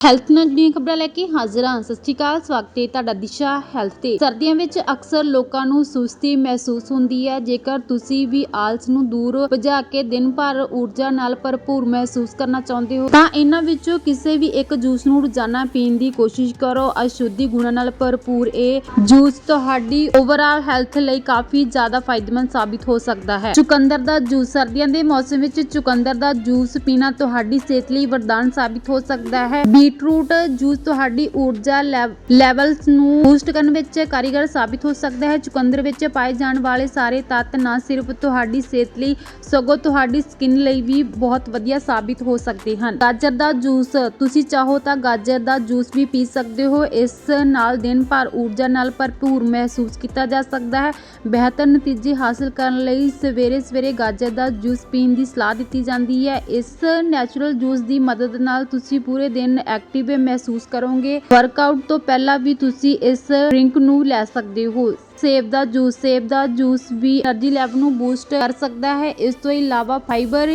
Health ਨਾਲ ਜੁੜੀਆਂ ਖਬਰਾਂ ਲੈ ਕੇ ਹਾਜ਼ਰ ਹਾਂ। ਸਤਿ ਸ਼੍ਰੀ ਅਕਾਲ, ਸਵਾਗਤ ਹੈ ਤੁਹਾਡਾ ਦਿਸ਼ਾ ਹੈਲਥ ਤੇ। ਸਰਦੀਆਂ ਵਿੱਚ ਅਕਸਰ ਲੋਕਾਂ ਨੂੰ ਸੁਸਤੀ ਮਹਿਸੂਸ ਹੁੰਦੀ ਹੈ। ਜੇਕਰ ਤੁਸੀਂ ਵੀ ਆਲਸ ਨੂੰ ਦੂਰ ਭਜਾ ਕੇ ਦਿਨ ਭਰ ਊਰਜਾ ਨਾਲ ਭਰਪੂਰ ਮਹਿਸੂਸ ਕਰਨਾ ਚਾਹੁੰਦੇ ਹੋ, ਤਾਂ ਇਹਨਾਂ ਵਿੱਚੋਂ ਕਿਸੇ ਵੀ ਇੱਕ ਜੂਸ ਨੂੰ ਰੋਜ਼ਾਨਾ ਪੀਣ ਦੀ ਕੋਸ਼ਿਸ਼ ਕਰੋ। ਅਸ਼ੁੱਧੀ ਗੁਣਾਂ ਨਾਲ ਭਰਪੂਰ ਇਹ ਜੂਸ ਤੁਹਾਡੀ ਓਵਰਆਲ ਹੈਲਥ ਲਈ ਕਾਫੀ ਜ਼ਿਆਦਾ ਫਾਇਦੇਮੰਦ ਸਾਬਿਤ ਹੋ ਸਕਦਾ ਹੈ। ਚੁਕੰਦਰ ਦਾ ਜੂਸ, ਸਰਦੀਆਂ ਦੇ ਮੌਸਮ ਵਿੱਚ ਚੁਕੰਦਰ ਦਾ ਜੂਸ ਪੀਣਾ ਤੁਹਾਡੀ ਸਿਹਤ ਲਈ ਵਰਦਾਨ ਸਾਬਿਤ ਹੋ ਸਕਦਾ ਹੈ। ਬੀਟਰੂਟ ਜੂਸ ਤੁਹਾਡੀ ਊਰਜਾ ਲੈਵ- ਲੈਵਲਸ ਨੂੰ ਬੂਸਟ ਕਰਨ ਵਿੱਚ ਕਾਰੀਗਰ ਸਾਬਿਤ ਹੋ ਸਕਦਾ ਹੈ। ਚੁਕੰਦਰ ਵਿੱਚ ਪਾਏ ਜਾਣ ਵਾਲੇ ਸਾਰੇ ਤੱਤ ਨਾ ਸਿਰਫ ਤੁਹਾਡੀ ਸਿਹਤ ਲਈ, ਸਗੋਂ ਤੁਹਾਡੀ ਸਕਿਨ ਲਈ ਵੀ ਬਹੁਤ ਵਧੀਆ ਸਾਬਿਤ ਹੋ ਸਕਦੇ ਹਨ। ਗਾਜਰ ਦਾ ਜੂਸ, ਤੁਸੀਂ ਚਾਹੋ ਤਾਂ ਗਾਜਰ ਦਾ ਜੂਸ ਵੀ ਪੀ ਸਕਦੇ ਹੋ। ਇਸ ਨਾਲ ਦਿਨ ਭਰ ਊਰਜਾ ਨਾਲ ਭਰਪੂਰ ਮਹਿਸੂਸ ਕੀਤਾ ਜਾ ਸਕਦਾ ਹੈ। ਬਿਹਤਰ ਨਤੀਜੇ ਹਾਸਲ ਕਰਨ ਲਈ ਸਵੇਰੇ ਸਵੇਰੇ ਗਾਜਰ ਦਾ ਜੂਸ ਪੀਣ ਦੀ ਸਲਾਹ ਦਿੱਤੀ ਜਾਂਦੀ ਹੈ। ਇਸ ਨੈਚੁਰਲ ਜੂਸ ਦੀ ਮਦਦ ਨਾਲ ਤੁਸੀਂ ਪੂਰੇ ਦਿਨ ਐਕਟਿਵ ਮਹਿਸੂਸ ਕਰੋਗੇ। ਵਰਕਆਊਟ ਤੋਂ ਪਹਿਲਾਂ ਵੀ ਤੁਸੀਂ ਇਸ ਡਰਿੰਕ ਨੂੰ ਲੈ ਸਕਦੇ ਹੋ। ਸੇਬ ਦਾ ਜੂਸ ਸੇਬ ਦਾ ਜੂਸ ਵੀ એનર્ਜੀ ਲੈਵਲ ਨੂੰ ਬੂਸਟ ਕਰ ਸਕਦਾ ਹੈ। ਇਸ ਤੋਂ ਇਲਾਵਾ ਫਾਈਬਰ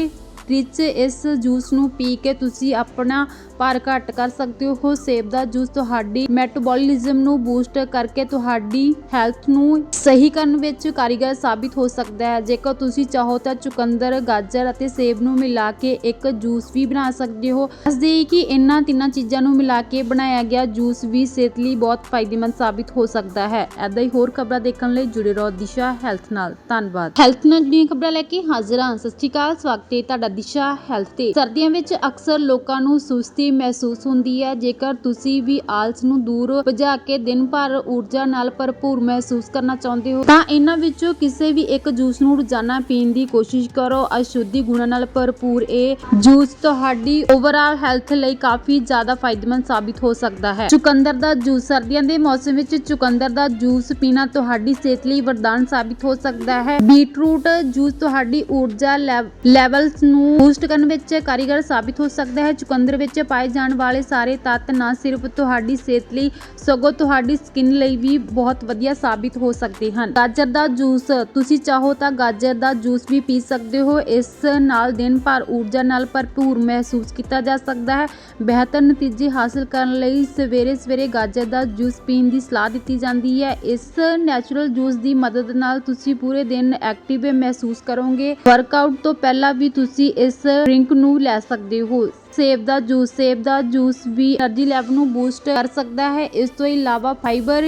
ਰਿਚ ਇਸ ਜੂਸ ਨੂੰ ਪੀ ਕੇ ਤੁਸੀਂ ਆਪਣਾ ਭਾਰ ਘੱਟ ਕਰ ਸਕਦੇ ਹੋ। ਸੇਬ ਦਾ ਜੂਸ ਤੁਹਾਡੀ ਮੈਟਾਬੋਲਿਜ਼ਮ ਨੂੰ ਬੂਸਟ ਕਰਕੇ ਤੁਹਾਡੀ ਹੈਲਥ ਨੂੰ ਸਹੀ ਕਰਨ ਵਿੱਚ ਕਾਰੀਗਰ ਸਾਬਿਤ ਹੋ ਸਕਦਾ ਹੈ। ਜੇਕਰ ਤੁਸੀਂ ਚਾਹੋ ਤਾਂ ਚੁਕੰਦਰ, ਗਾਜਰ ਅਤੇ ਸੇਬ ਨੂੰ ਮਿਲਾ ਕੇ ਇੱਕ ਜੂਸ ਵੀ ਬਣਾ ਸਕਦੇ ਹੋ। ਦੱਸਦੇ ਕਿ ਇਹਨਾਂ ਤਿੰਨਾਂ ਚੀਜ਼ਾਂ ਨੂੰ ਮਿਲਾ ਕੇ ਬਣਾਇਆ ਗਿਆ ਜੂਸ ਵੀ ਸਿਹਤ ਲਈ ਬਹੁਤ ਫਾਇਦੇਮੰਦ ਸਾਬਿਤ ਹੋ ਸਕਦਾ ਹੈ। ਐਦਾਂ ਹੀ ਹੋਰ ਖਬਰਾਂ ਦੇਖਣ ਲਈ ਜੁੜੇ ਰਹੋ ਦਿਸ਼ਾ ਹੈਲਥ ਨਾਲ। ਧੰਨਵਾਦ। ਹੈਲਥ ਨਾਲ ਜੁੜੀਆਂ ਖਬਰਾਂ ਲੈ ਕੇ ਹਾਜ਼ਰ ਹਾਂ। ਸਤਿ ਸ਼੍ਰੀ ਅਕਾਲ। ਸਵਾਗਤ ਹੈ ਤੁਹਾਡਾ ਦਿਸ਼ਾ ਹੈਲਥ ਤੇ। ਸਰਦੀਆਂ ਵਿੱਚ ਅਕਸਰ ਲੋਕਾਂ ਨੂੰ ਸੁਸਤੀ ਮਹਿਸੂਸ ਹੁੰਦੀ ਹੈ। ਜੇਕਰ ਤੁਸੀਂ ਵੀ ਆਲਸ ਨੂੰ ਦੂਰ ਭਜਾ ਕੇ ਦਿਨ ਭਰ ਊਰਜਾ ਨਾਲ ਭਰਪੂਰ ਮਹਿਸੂਸ ਕਰਨਾ ਚਾਹੁੰਦੇ ਹੋ, ਤਾਂ ਇਹਨਾਂ ਵਿੱਚੋਂ ਕਿਸੇ ਵੀ ਇੱਕ ਜੂਸ ਨੂੰ ਰੋਜ਼ਾਨਾ ਪੀਣ ਦੀ ਕੋਸ਼ਿਸ਼ ਕਰੋ। ਅਸ਼ੁੱਧੀ ਗੁਣਾਂ ਨਾਲ ਭਰਪੂਰ ਇਹ ਜੂਸ ਤੁਹਾਡੀ ਓਵਰਆਲ ਹੈਲਥ ਲਈ ਕਾਫੀ ਜ਼ਿਆਦਾ ਫਾਇਦੇਮੰਦ ਸਾਬਿਤ ਹੋ ਸਕਦਾ ਹੈ। ਚੁਕੰਦਰ ਦਾ ਜੂਸ, ਸਰਦੀਆਂ ਦੇ ਮੌਸਮ ਵਿੱਚ ਚੁਕੰਦਰ ਦਾ ਜੂਸ ਪੀਣਾ ਤੁਹਾਡੀ ਸਿਹਤ ਲਈ ਵਰਦਾਨ ਸਾਬਿਤ ਹੋ ਸਕਦਾ ਹੈ। ਬੀਟਰੂਟ ਜੂਸ ਤੁਹਾਡੀ ਊਰਜਾ ਲੈਵ- ਲੈਵਲਸ ਨੂੰ ਬੂਸਟ ਕਰਨ ਵਿੱਚ ਕਾਰੀਗਰ ਸਾਬਿਤ ਹੋ ਸਕਦਾ ਹੈ। ਚੁਕੰਦਰ ਵਿੱਚ ਪਾਏ ਜਾਣ ਵਾਲੇ ਸਾਰੇ ਤੱਤ ਨਾ ਸਿਰਫ ਤੁਹਾਡੀ ਸਿਹਤ ਲਈ, ਸਗੋਂ ਤੁਹਾਡੀ ਸਕਿਨ ਲਈ ਵੀ ਬਹੁਤ ਵਧੀਆ ਸਾਬਿਤ ਹੋ ਸਕਦੇ ਹਨ। ਗਾਜਰ ਦਾ ਜੂਸ, ਤੁਸੀਂ ਚਾਹੋ ਤਾਂ ਗਾਜਰ ਦਾ ਜੂਸ ਵੀ ਪੀ ਸਕਦੇ ਹੋ। ਇਸ ਨਾਲ ਦਿਨ ਭਰ ਊਰਜਾ ਨਾਲ ਭਰਪੂਰ ਮਹਿਸੂਸ ਕੀਤਾ ਜਾ ਸਕਦਾ ਹੈ। ਬਿਹਤਰ ਨਤੀਜੇ ਹਾਸਲ ਕਰਨ ਲਈ ਸਵੇਰੇ ਸਵੇਰੇ ਗਾਜਰ ਦਾ ਜੂਸ ਪੀਣ ਦੀ ਸਲਾਹ ਦਿੱਤੀ ਜਾਂਦੀ ਹੈ। ਇਸ ਨੈਚੁਰਲ ਜੂਸ ਦੀ ਮਦਦ ਨਾਲ ਤੁਸੀਂ ਪੂਰੇ ਦਿਨ ਐਕਟਿਵ ਮਹਿਸੂਸ ਕਰੋਗੇ। ਵਰਕਆਊਟ ਤੋਂ ਪਹਿਲਾਂ ਵੀ ਤੁਸੀਂ ਇਸ ਡਰਿੰਕ ਨੂੰ ਲੈ ਸਕਦੇ ਹੋ। ਸੇਬ ਦਾ ਜੂਸ, ਸੇਬ ਦਾ ਜੂਸ ਵੀ એનર્ਜੀ ਲੈਵਲ ਨੂੰ ਬੂਸਟ ਕਰ ਸਕਦਾ ਹੈ। ਇਸ ਤੋਂ ਇਲਾਵਾ ਫਾਈਬਰ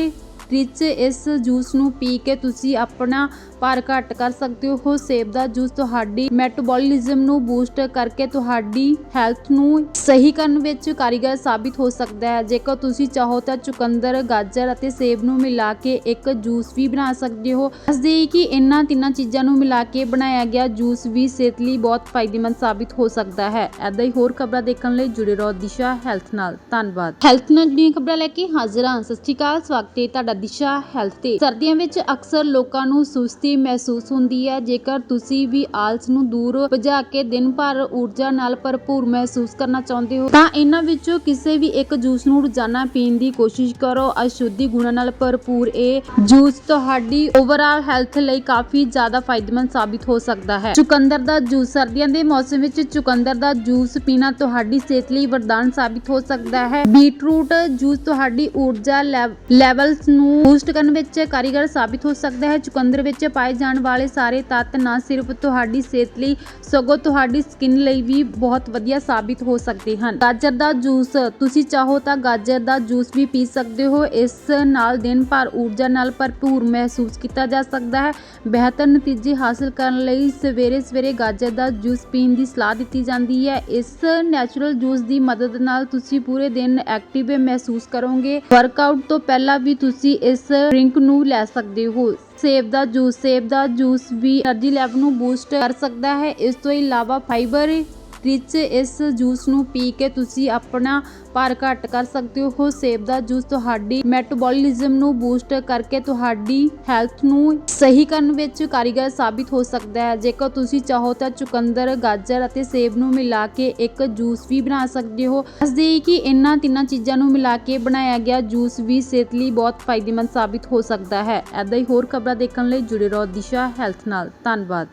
ਰਿਚ ਇਸ ਜੂਸ ਨੂੰ ਪੀ ਕੇ ਤੁਸੀਂ ਆਪਣਾ ਭਾਰ ਘੱਟ ਕਰ ਸਕਦੇ ਹੋ। ਸੇਬ ਦਾ ਜੂਸ ਤੁਹਾਡੀ ਮੈਟਾਬੋਲਿਜ਼ਮ ਨੂੰ ਬੂਸਟ ਕਰਕੇ ਤੁਹਾਡੀ ਹੈਲਥ ਨੂੰ ਸਹੀ ਕਰਨ ਵਿੱਚ ਕਾਰੀਗਰ ਸਾਬਿਤ ਹੋ ਸਕਦਾ ਹੈ। ਜੇਕਰ ਤੁਸੀਂ ਚਾਹੋ ਤਾਂ ਚੁਕੰਦਰ, ਗਾਜਰ ਅਤੇ ਸੇਬ ਨੂੰ ਮਿਲਾ ਕੇ ਇੱਕ ਜੂਸ ਵੀ ਬਣਾ ਸਕਦੇ ਹੋ। ਦੱਸਦੇ ਕਿ ਇਹਨਾਂ ਤਿੰਨਾਂ ਚੀਜ਼ਾਂ ਨੂੰ ਮਿਲਾ ਕੇ ਬਣਾਇਆ ਗਿਆ ਜੂਸ ਵੀ ਸਿਹਤ ਲਈ ਬਹੁਤ ਫਾਇਦੇਮੰਦ ਸਾਬਿਤ ਹੋ ਸਕਦਾ ਹੈ। ਐਦਾਂ ਹੀ ਹੋਰ ਖਬਰਾਂ ਦੇਖਣ ਲਈ ਜੁੜੇ ਰਹੋ ਦਿਸ਼ਾ ਹੈਲਥ ਨਾਲ। ਧੰਨਵਾਦ। ਹੈਲਥ ਨਾਲ ਜੁੜੀਆਂ ਖਬਰਾਂ ਲੈ ਕੇ ਹਾਜ਼ਰ ਹਾਂ। ਸਤਿ ਸ਼੍ਰੀ ਅਕਾਲ, ਸਵਾਗਤ ਹੈ ਤੁਹਾਡਾ ਦਿਸ਼ਾ ਹੈਲਥ ਤੇ। ਸਰਦੀਆਂ ਵਿੱਚ ਅਕਸਰ ਲੋਕਾਂ ਨੂੰ ਸੁਸਤੀ ਮਹਿਸੂਸ ਹੁੰਦੀ ਹੈ। ਜੇਕਰ ਤੁਸੀਂ ਵੀ ਆਲਸ ਨੂੰ ਦੂਰ ਭਜਾ ਕੇ ਦਿਨ ਭਰ ਊਰਜਾ ਨਾਲ ਭਰਪੂਰ ਮਹਿਸੂਸ ਕਰਨਾ ਚਾਹੁੰਦੇ ਹੋ, ਤਾਂ ਇਹਨਾਂ ਵਿੱਚੋਂ ਕਿਸੇ ਵੀ ਇੱਕ ਜੂਸ ਨੂੰ ਰੋਜ਼ਾਨਾ ਪੀਣ ਦੀ ਕੋਸ਼ਿਸ਼ ਕਰੋ। ਅਸ਼ੁੱਧੀ ਗੁਣਾਂ ਨਾਲ ਭਰਪੂਰ ਇਹ ਜੂਸ ਤੁਹਾਡੀ ਓਵਰਆਲ ਹੈਲਥ ਲਈ ਕਾਫੀ ਜ਼ਿਆਦਾ ਫਾਇਦੇਮੰਦ ਸਾਬਿਤ ਹੋ ਸਕਦਾ ਹੈ। ਚੁਕੰਦਰ ਦਾ ਜੂਸ, ਸਰਦੀਆਂ ਦੇ ਮੌਸਮ ਵਿੱਚ ਚੁਕੰਦਰ ਦਾ ਜੂਸ ਪੀਣਾ ਤੁਹਾਡੀ ਸਿਹਤ ਲਈ ਵਰਦਾਨ ਸਾਬਿਤ ਹੋ ਸਕਦਾ ਹੈ। ਬੀਟਰੂਟ ਜੂਸ ਤੁਹਾਡੀ ਊਰਜਾ ਲੈਵ- ਲੈਵਲਸ ਨੂੰ ਬੂਸਟ ਕਰਨ ਵਿੱਚ ਕਾਰੀਗਰ ਸਾਬਿਤ ਹੋ ਸਕਦਾ ਹੈ। ਚੁਕੰਦਰ ਵਿੱਚ ਪਾਏ ਜਾਣ ਵਾਲੇ ਸਾਰੇ ਤੱਤ ਨਾ ਸਿਰਫ ਤੁਹਾਡੀ ਸਿਹਤ ਲਈ, ਸਗੋਂ ਤੁਹਾਡੀ ਸਕਿਨ ਲਈ ਵੀ ਬਹੁਤ ਵਧੀਆ ਸਾਬਿਤ ਹੋ ਸਕਦੇ ਹਨ। ਗਾਜਰ ਦਾ ਜੂਸ, ਤੁਸੀਂ ਚਾਹੋ ਤਾਂ ਗਾਜਰ ਦਾ ਜੂਸ ਵੀ ਪੀ ਸਕਦੇ ਹੋ। ਇਸ ਨਾਲ ਦਿਨ ਭਰ ਊਰਜਾ ਨਾਲ ਭਰਪੂਰ ਮਹਿਸੂਸ ਕੀਤਾ ਜਾ ਸਕਦਾ ਹੈ। ਬਿਹਤਰ ਨਤੀਜੇ ਹਾਸਲ ਕਰਨ ਲਈ ਸਵੇਰੇ ਸਵੇਰੇ ਗਾਜਰ ਦਾ ਜੂਸ ਪੀਣ ਦੀ ਸਲਾਹ ਦਿੱਤੀ ਜਾਂਦੀ ਹੈ। ਇਸ ਨੈਚੁਰਲ ਜੂਸ ਦੀ ਮਦਦ ਨਾਲ ਤੁਸੀਂ ਪੂਰੇ ਦਿਨ ਐਕਟਿਵ ਮਹਿਸੂਸ ਕਰੋਗੇ। ਵਰਕਆਊਟ ਤੋਂ ਪਹਿਲਾਂ ਵੀ ਤੁਸੀਂ ਇਸ ਡਰਿੰਕ ਨੂੰ ਲੈ ਸਕਦੇ ਹੋ। ਸੇਬ ਦਾ ਜੂਸ ਸੇਬ ਦਾ ਜੂਸ ਵੀ એનર્ਜੀ ਲੈਵਲ ਨੂੰ ਬੂਸਟ ਕਰ ਸਕਦਾ ਹੈ। ਇਸ ਤੋਂ ਇਲਾਵਾ ਫਾਈਬਰ ਰਿਚ ਇਸ ਜੂਸ ਨੂੰ ਪੀ ਕੇ ਤੁਸੀਂ ਆਪਣਾ ਭਾਰ ਘੱਟ ਕਰ ਸਕਦੇ ਹੋ। ਸੇਬ ਦਾ ਜੂਸ ਤੁਹਾਡੀ ਮੈਟਾਬੋਲਿਜ਼ਮ ਨੂੰ ਬੂਸਟ ਕਰਕੇ ਤੁਹਾਡੀ ਹੈਲਥ ਨੂੰ ਸਹੀ ਕਰਨ ਵਿੱਚ ਕਾਰੀਗਰ ਸਾਬਿਤ ਹੋ ਸਕਦਾ ਹੈ। ਜੇਕਰ ਤੁਸੀਂ ਚਾਹੋ ਤਾਂ ਚੁਕੰਦਰ, ਗਾਜਰ ਅਤੇ ਸੇਬ ਨੂੰ ਮਿਲਾ ਕੇ ਇੱਕ ਜੂਸ ਵੀ ਬਣਾ ਸਕਦੇ ਹੋ। ਦੱਸਦੇ ਕਿ ਇਹਨਾਂ ਤਿੰਨਾਂ ਚੀਜ਼ਾਂ ਨੂੰ ਮਿਲਾ ਕੇ ਬਣਾਇਆ ਗਿਆ ਜੂਸ ਵੀ ਸਿਹਤ ਲਈ ਬਹੁਤ ਫਾਇਦੇਮੰਦ ਸਾਬਿਤ ਹੋ ਸਕਦਾ ਹੈ। ਐਦਾਂ ਹੀ ਹੋਰ ਖਬਰਾਂ ਦੇਖਣ ਲਈ ਜੁੜੇ ਰਹੋ ਦਿਸ਼ਾ ਹੈਲਥ ਨਾਲ। ਧੰਨਵਾਦ।